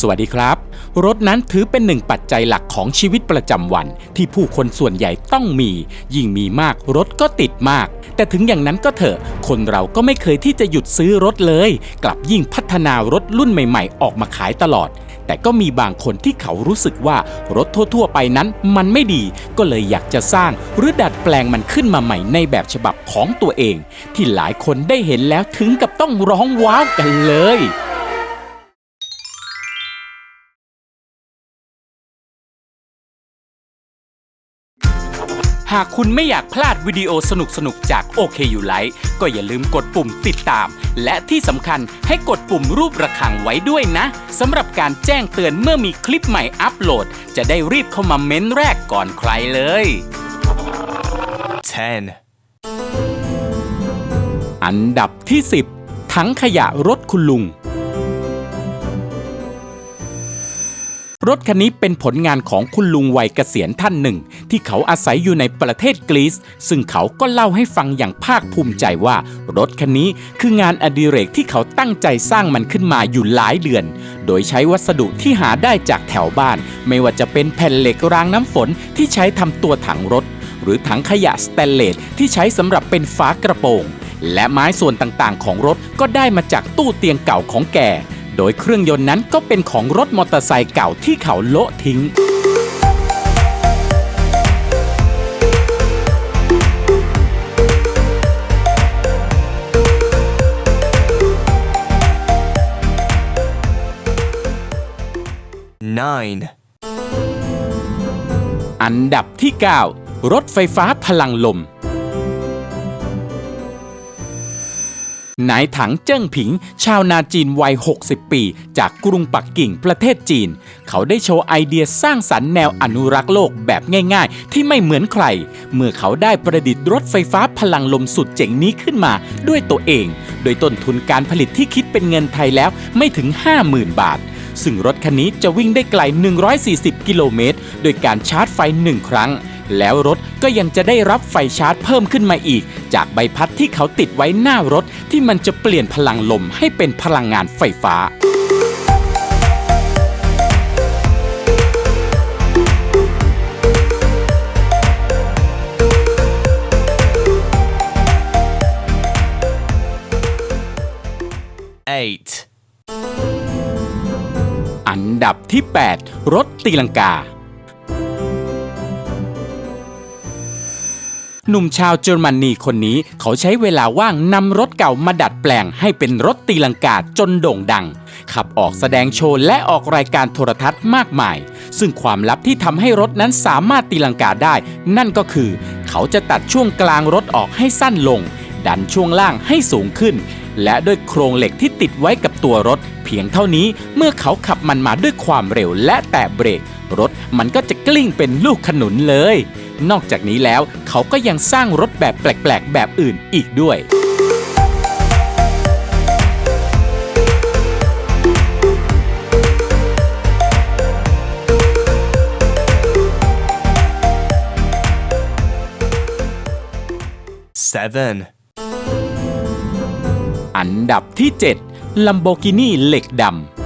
สวัสดีครับ รถนั้นถือเป็นหนึ่งปัจจัยหลักของชีวิตประจำวัน ที่ผู้คนส่วนใหญ่ต้องมี ยิ่งมีมากรถก็ติดมาก แต่ถึงอย่างนั้นก็เถอะ คนเราก็ไม่เคยที่จะหยุดซื้อรถเลย กลับยิ่งพัฒนารถรุ่นใหม่ๆ ออกมาขายตลอด แต่ก็มีบางคนที่เขารู้สึกว่ารถทั่วๆ ไปนั้นมันไม่ดี ก็เลยอยากจะสร้างหรือดัดแปลงมันขึ้นมาใหม่ในแบบฉบับของตัวเอง ที่หลายคนได้เห็นแล้วถึงกับต้องร้องว้าวกันเลย หากคุณไม่อยากพลาดวิดีโอสนุกๆ จาก OK You Like ก็อย่าลืมกดปุ่มติดตาม และที่สำคัญให้กดปุ่มรูประฆังไว้ด้วยนะสำหรับการแจ้งเตือนเมื่อมีคลิปใหม่อัปโหลด จะได้รีบเข้ามาเม้นแรกก่อนใครเลย 10, อันดับที่ 10 ถังขยะรถคุณลุง รถคันนี้เป็นผลงานของคุณลุงวัยเกษียณท่านหนึ่ง ที่เขาอาศัยอยู่ในประเทศกรีซซึ่งเขาก็เล่าให้ฟังอย่างภาคภูมิใจว่า รถคันนี้คืองานอดิเรกที่เขาตั้งใจสร้างมันขึ้นมาอยู่หลายเดือน โดยใช้วัสดุที่หาได้จากแถวบ้าน ไม่ว่าจะเป็นแผ่นเหล็กรางน้ำฝนที่ใช้ทำตัวถังรถ หรือถังขยะสแตนเลสที่ใช้สำหรับเป็นฝากระโปรงและไม้ส่วนต่างๆ ของรถก็ได้มาจากตู้เตียงเก่าของแก โดยเครื่องยนต์นั้นก็เป็นของรถมอเตอร์ไซค์เก่าที่เขาโละทิ้ง 9, อันดับที่ 9 รถไฟฟ้าพลังลม นายถังเจิ้งผิง ชาวนาจีนวัย 60 ปี จากกรุงปักกิ่งประเทศจีน เขาได้โชว์ไอเดียสร้างสรรค์แนวอนุรักษ์โลกแบบง่ายๆ ที่ไม่เหมือนใคร เมื่อเขาได้ประดิษฐ์รถไฟฟ้าพลังลมสุดเจ๋งนี้ขึ้นมาด้วยตัวเอง โดยต้นทุนการผลิตที่คิดเป็นเงินไทยแล้วไม่ถึง 50,000 บาทซึ่งรถคันนี้จะวิ่งได้ไกล 140 กิโลเมตร โดยการชาร์จไฟหนึ่งครั้ง แล้วรถก็ยังจะได้รับไฟชาร์จเพิ่มขึ้นมาอีก จากใบพัดที่เขาติดไว้หน้ารถที่มันจะเปลี่ยนพลังลมให้เป็นพลังงานไฟฟ้า 8, อันดับที่ 8 รถตีลังกา หนุ่มชาวเยอรมนีคนนี้เขาใช้เวลาว่างนำรถเก่ามาดัดแปลงให้เป็นรถตีลังกาจนโด่งดัง ขับออกแสดงโชว์และออกรายการโทรทัศน์มากมาย ซึ่งความลับที่ทำให้รถนั้นสามารถตีลังกาได้ นั่นก็คือ เขาจะตัดช่วงกลางรถออกให้สั้นลง ดันช่วงล่างให้สูงขึ้น และด้วยโครงเหล็กที่ติดไว้กับตัวรถ เพียงเท่านี้เมื่อเขาขับมันมาด้วยความเร็วและแตะเบรกรถมันก็จะกลิ้งเป็นลูกขนุนเลย นอกจากนี้แล้วเขาก็ยังสร้างรถแบบแปลกๆ แบบอื่นอีกด้วย 7, อันดับที่ 7 Lamborghini เหล็กดำ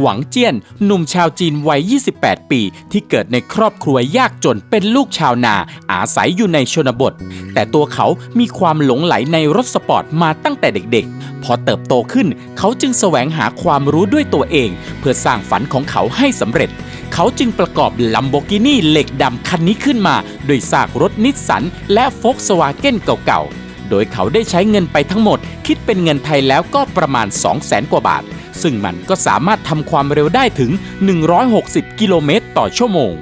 หวังเจี้ยน หนุ่มชาวจีนวัย 28 ปี ที่เกิดในครอบครัวยากจนเป็นลูกชาวนา อาศัยอยู่ในชนบท แต่ตัวเขามีความหลงไหลในรถสปอร์ตมาตั้งแต่เด็กๆ พอเติบโตขึ้น เขาจึงแสวงหาความรู้ด้วยตัวเอง เพื่อสร้างฝันของเขาให้สำเร็จ เขาจึงประกอบ Lamborghini เหล็กดำคันนี้ขึ้นมา โดยซากรถนิสสันและโฟกสวาเก้นเก่าๆ โดยเขาได้ใช้เงินไปทั้งหมด คิดเป็นเงินไทยแล้วก็ประมาณ 200,000 กว่าบาท ซึ่งมันก็สามารถทำความเร็วได้ถึง 160 กิโลเมตรต่อชั่วโมง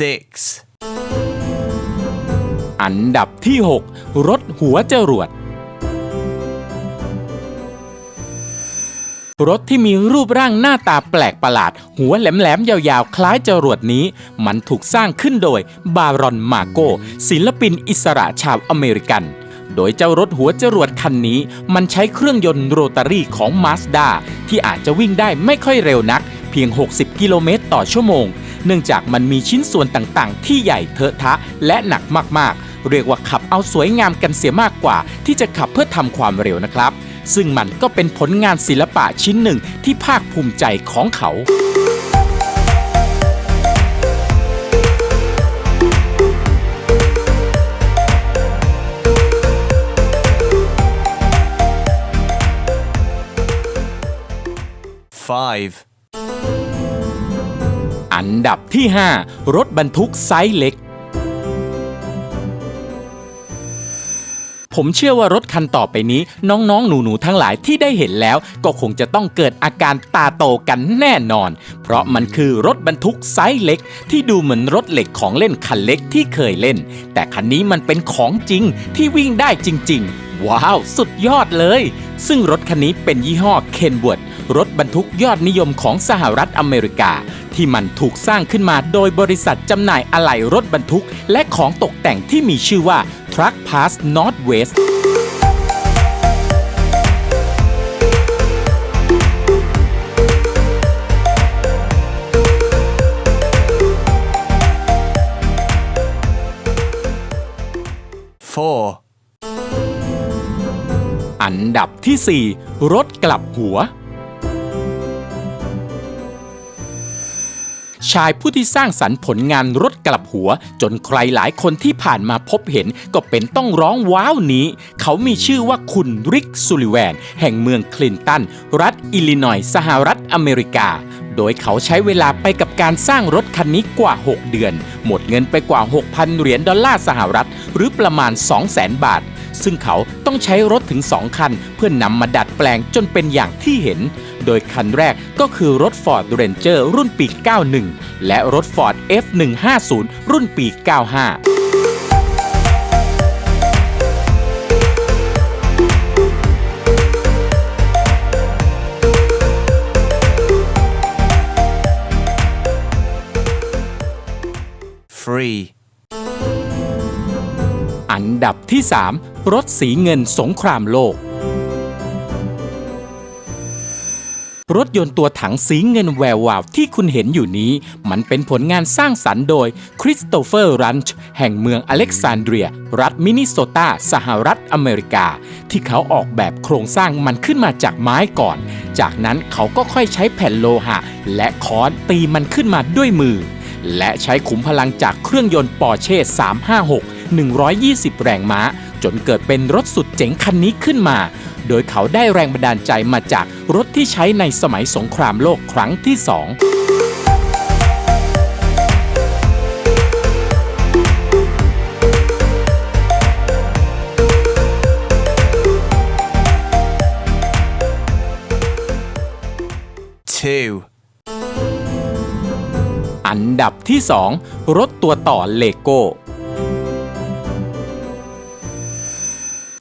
6, อันดับที่ 6 รถหัวจรวด รถที่มีรูปร่างหน้าตาแปลกประหลาด หัวแหลมๆ ยาวๆ คล้ายจรวดนี้ มันถูกสร้างขึ้นโดยบารอนมาโก ศิลปินอิสระชาวอเมริกัน โดยเจ้ารถหัวจรวดคันนี้ มันใช้เครื่องยนต์โรตารี่ของ Mazda ที่อาจจะวิ่งได้ไม่ค่อยเร็วนัก เพียง 60 กิโลเมตรต่อชั่วโมง เนื่องจากมันมีชิ้นส่วนต่างๆ ที่ใหญ่เทอะทะและหนักมากๆ เรียกว่าขับเอาสวยงามกันเสียมากกว่า ที่จะขับเพื่อทำความเร็วนะครับ ซึ่งมันก็เป็นผลงานศิลปะชิ้นหนึ่งที่ภาคภูมิใจของเขา five, อันดับที่ 5 รถบรรทุกไซส์เล็ก ผมเชื่อว่ารถคันต่อไปนี้ น้องๆ หนูๆ ทั้งหลายที่ได้เห็นแล้ว ก็คงจะต้องเกิดอาการตาโตกันแน่นอน เพราะมันคือรถบรรทุกไซส์เล็ก ที่ดูเหมือนรถเหล็กของเล่นคันเล็กที่เคยเล่น แต่คันนี้มันเป็นของจริงที่วิ่งได้จริง ๆว้าว สุดยอดเลย ซึ่งรถคันนี้เป็นยี่ห้อเคนเวิร์ดรถบรรทุกยอดนิยมของสหรัฐอเมริกา ที่มันถูกสร้างขึ้นมาโดยบริษัทจำหน่ายอะไหล่รถบรรทุก และของตกแต่งที่มีชื่อว่า Truck Pass Northwest four, อันดับที่ 4 รถกลับหัว ชายผู้ที่สร้างสรรค์ผลงานรถกลับหัว จนใครหลายคนที่ผ่านมาพบเห็นก็เป็นต้องร้องว้าวนี้ เขามีชื่อว่าคุณริกซูลิแวน แห่งเมืองคลินตัน รัฐอิลลินอยส์สหรัฐอเมริกา โดยเขาใช้เวลาไปกับการสร้างรถคันนี้กว่า 6 เดือน หมดเงินไปกว่า 6,000 เหรียญดอลลาร์สหรัฐ หรือประมาณ 200,000 บาทซึ่งเขาต้องใช้รถถึง 2 คัน เพื่อนนำมาดัดแปลงจนเป็นอย่างที่เห็น โดยคันแรกก็คือรถ Ford Ranger รุ่นปี 91 และรถ Ford F150 รุ่นปี 95 three, อันดับที่ 3 รถสีเงินสงครามโลก รถยนต์ตัวถังสีเงินแวววาวที่คุณเห็นอยู่นี้ มันเป็นผลงานสร้างสรรค์โดยคริสโตเฟอร์รันช์แห่งเมืองอเล็กซานเดรีย รัฐมินนิโซตาสหรัฐอเมริกา ที่เขาออกแบบโครงสร้างมันขึ้นมาจากไม้ก่อน จากนั้นเขาก็ค่อยใช้แผ่นโลหะ และค้อนตีมันขึ้นมาด้วยมือ และใช้ขุมพลังจากเครื่องยนต์ปอร์เช่356 120 แรงม้า จนเกิดเป็นรถสุดเจ๋งคันนี้ขึ้นมา โดยเขาได้แรงบันดาลใจมาจากรถที่ใช้ในสมัยสงครามโลกครั้งที่สอง two, อันดับที่ 2 รถตัวต่อเลโก้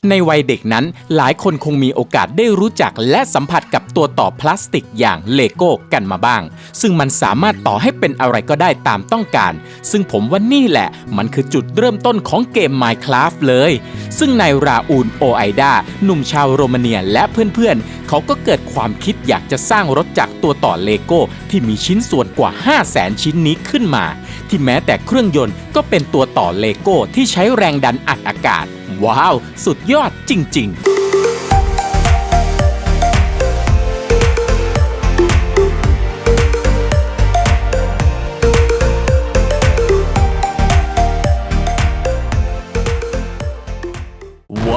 ในวัยเด็กนั้นหลายคนคงมีโอกาสได้รู้จักและสัมผัสกับตัวต่อพลาสติกอย่างเลโก้กันมาบ้าง ซึ่งมันสามารถต่อให้เป็นอะไรก็ได้ตามต้องการ ซึ่งผมว่านี่แหละ มันคือจุดเริ่มต้นของเกม Minecraft เลย ซึ่งนายราอูลโอไอดาหนุ่มชาวโรมาเนียและเพื่อนๆ เขาก็เกิดความคิดอยากจะสร้างรถจากตัวต่อเลโก้ที่มีชิ้นส่วนกว่า 5 0 0แสนชิ้นนี้ขึ้นมา ที่แม้แต่เครื่องยนต์ก็เป็นตัวต่อเลโก้ที่ใช้แรงดันอัดอากาศ ว้าว สุดยอดจริงๆ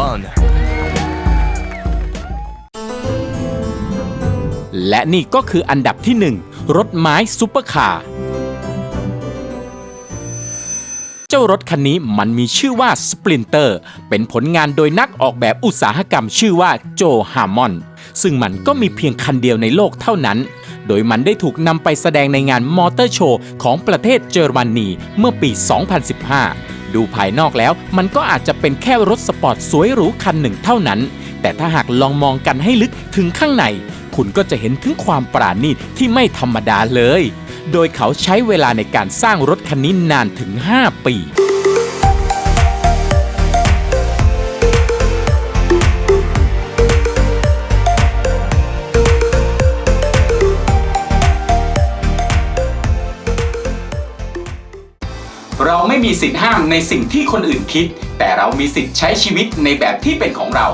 one, และนี่ก็คืออันดับที่ 1 รถไม้ซุปเปอร์คาร์ เจ้ารถคันนี้มันมีชื่อว่า Splinter เป็นผลงานโดยนักออกแบบอุตสาหกรรมชื่อว่าโจฮามอนซึ่งมันก็มีเพียงคันเดียวในโลกเท่านั้น โดยมันได้ถูกนำไปแสดงในงานมอเตอร์โชว์ของประเทศเยอรมนีเมื่อปี 2015 ดูภายนอกแล้วมันก็อาจจะเป็นแค่รถสปอร์ตสวยหรูคันหนึ่งเท่านั้น แต่ถ้าหากลองมองกันให้ลึกถึงข้างใน คุณก็จะเห็นถึงความปราณีตที่ไม่ธรรมดาเลย โดยเขาใช้เวลาในการสร้างรถคันนี้นานถึง 5 ปีเราไม่มีสิทธิ์ห้ามในสิ่งที่คนอื่นคิด แต่เรามีสิทธิ์ใช้ชีวิตในแบบที่เป็นของเรา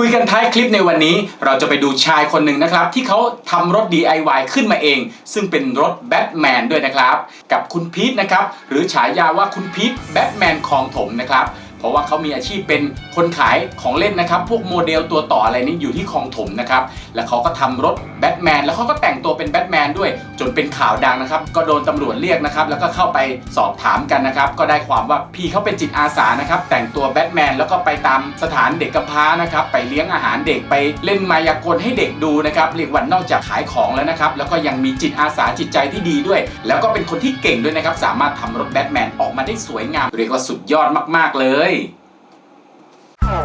คุยกันท้ายคลิปในวันนี้ เราจะไปดูชายคนหนึ่งนะครับ ที่เขาทำรถ DIY ขึ้นมาเอง ซึ่งเป็นรถแบทแมนด้วยนะครับ กับคุณพีทนะครับ หรือฉายาว่าคุณพีทแบทแมนคลองถมนะครับเพราะว่าเขามีอาชีพเป็นคนขายของเล่นนะครับ พวกโมเดลตัวต่ออะไรนี้อยู่ที่คลองถมนะครับ แล้วเขาก็ทำรถแบทแมน แล้วเขาก็แต่งตัวเป็นแบทแมนด้วย นเป็นข่าวดังนะครับ ก็โดนตำรวจเรียกนะครับ แล้วก็เข้าไปสอบถามกันนะครับ ก็ได้ความว่าพี่เขาเป็นจิตอาสานะครับ แต่งตัวแบทแมนแล้วก็ไปตามสถานเด็กกำพร้านะครับ ไปเลี้ยงอาหารเด็กไปเล่นมายากลให้เด็กดูนะครับเรียกว่านอกจากขายของแล้วนะครับ แล้วก็ยังมีจิตอาสาจิตใจที่ดีด้วย แล้วก็เป็นคนที่เก่งด้วยนะครับ สามารถทำรถแบทแมนออกมาได้สวยงาม เรียกว่าสุดยอดมาก ๆ เลย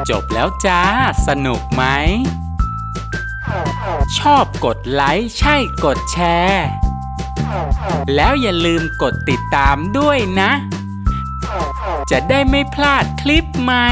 จบแล้วจ้า สนุกไหมชอบกดไลค์ ใช่กดแชร์ แล้วอย่าลืมกดติดตามด้วยนะ จะได้ไม่พลาดคลิปใหม่